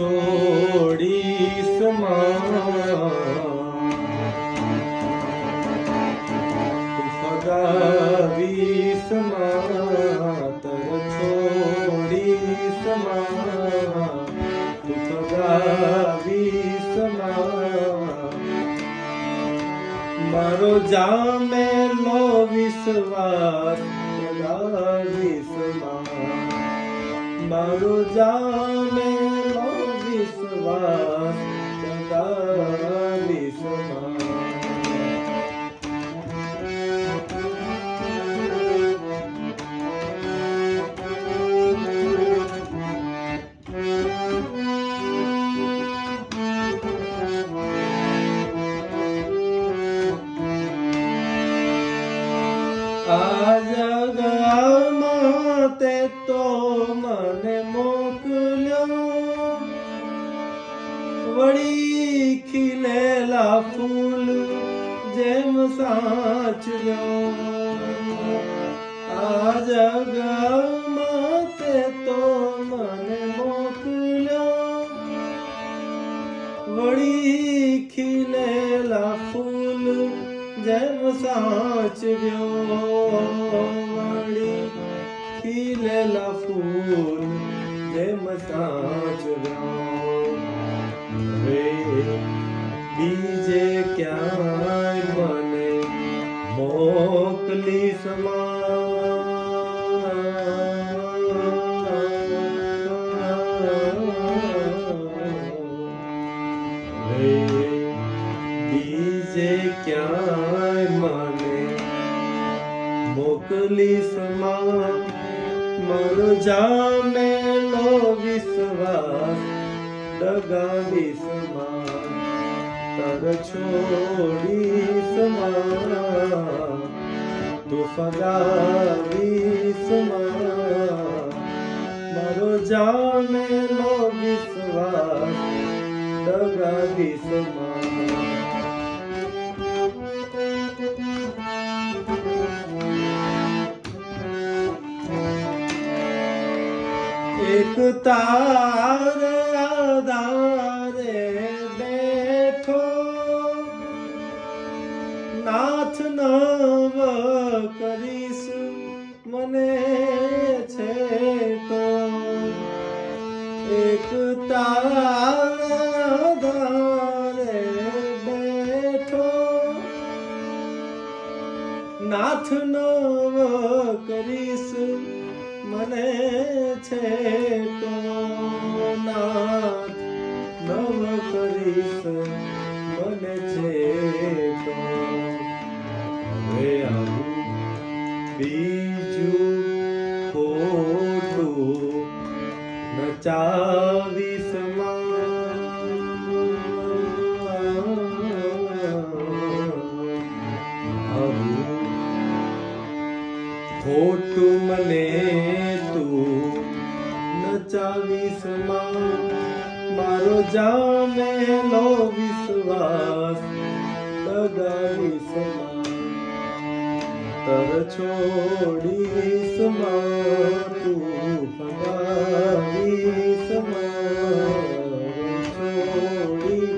છોડી સમા ફગાવી સમા તર છોડી સમા ફગાવી સમા મારો જામેલો વિશ્વાસ ફગાવી સમા મારો જામેલો વિશ્વાસ ફગાવી સમા આ જગમાં વળી ખીલેલા ફૂલ જેમ સાચવ્યો આ જગમાં તે તો મને મોકલ્યો વળી ખીલેલા ફૂલ જેમ સાચવ્યો વળી ખીલેલા ફૂલ જેમ સાચવ્યો હવે બીજે ક્યાંય મને મોકલી સમા હવે બીજે ક્યાંય મને મોકલી સમા મારો જામેલો વિશ્વાસ સમા તર છોડી સમા તું ફગાવી સમા મારો જામેલો વિશ્વાસ ડગાવી સમા એક તાર બેઠો. નાથ નવ કરીશ, મને છે તો. એક તાર બેઠો. નાથ નવ કરીશ મને છે તો નાથ નવ કરીશ મને છે તો હવે આવું બીજું ખોટું નચાવીશ ખોટું મને તું નચાવીશમાં. મારો જામેલો વિશ્વાસ લગાવીશમાં. તર છોડીશમાં, તું ફગાવીશમાં. છોડીશમાં,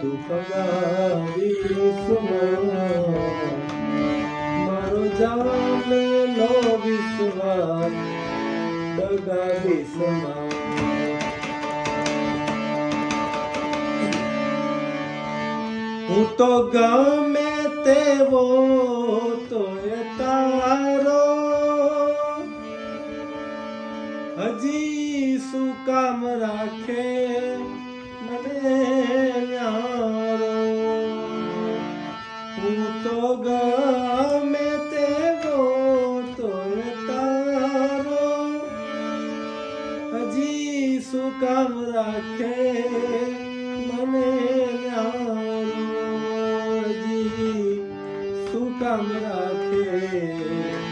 તું ફગાવીશમાં. મારો જામેલો વિશ્વાસ દગા દેશમાં. હું તો ગમે તેવો તો તારો. હજી શું કામ રાખે? મને હજી શું કામ રાખે? મને હજી શું કામ રાખે?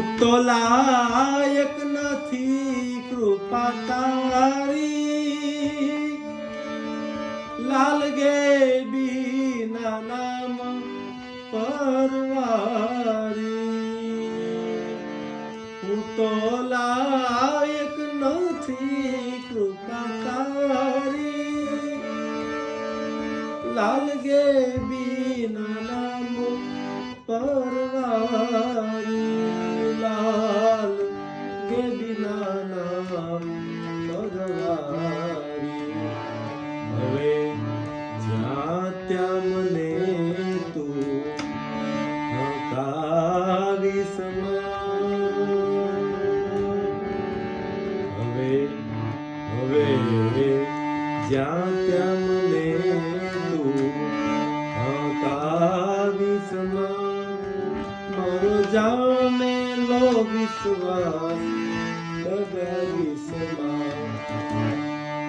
હું તો લાયક નથી કૃપા તારી. લાલ ગે બીના નામ પરવારી હું તો લાયક નથી કૃપા તારી. લાલ ગે બીના સમાન હવે હવે જ્યાં ત્યાં મને તું હકાવી સમાન મારો જામેલો વિશ્વાસ ડગાવી સમાન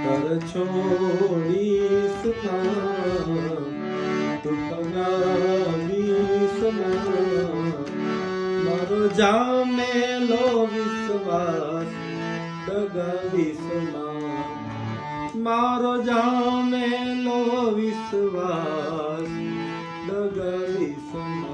કર છોડી સમાન તું પગાવી સમાન જામેલો વિશ્વાસ સમાન મારો જામેલો વિશ્વાસ સમાન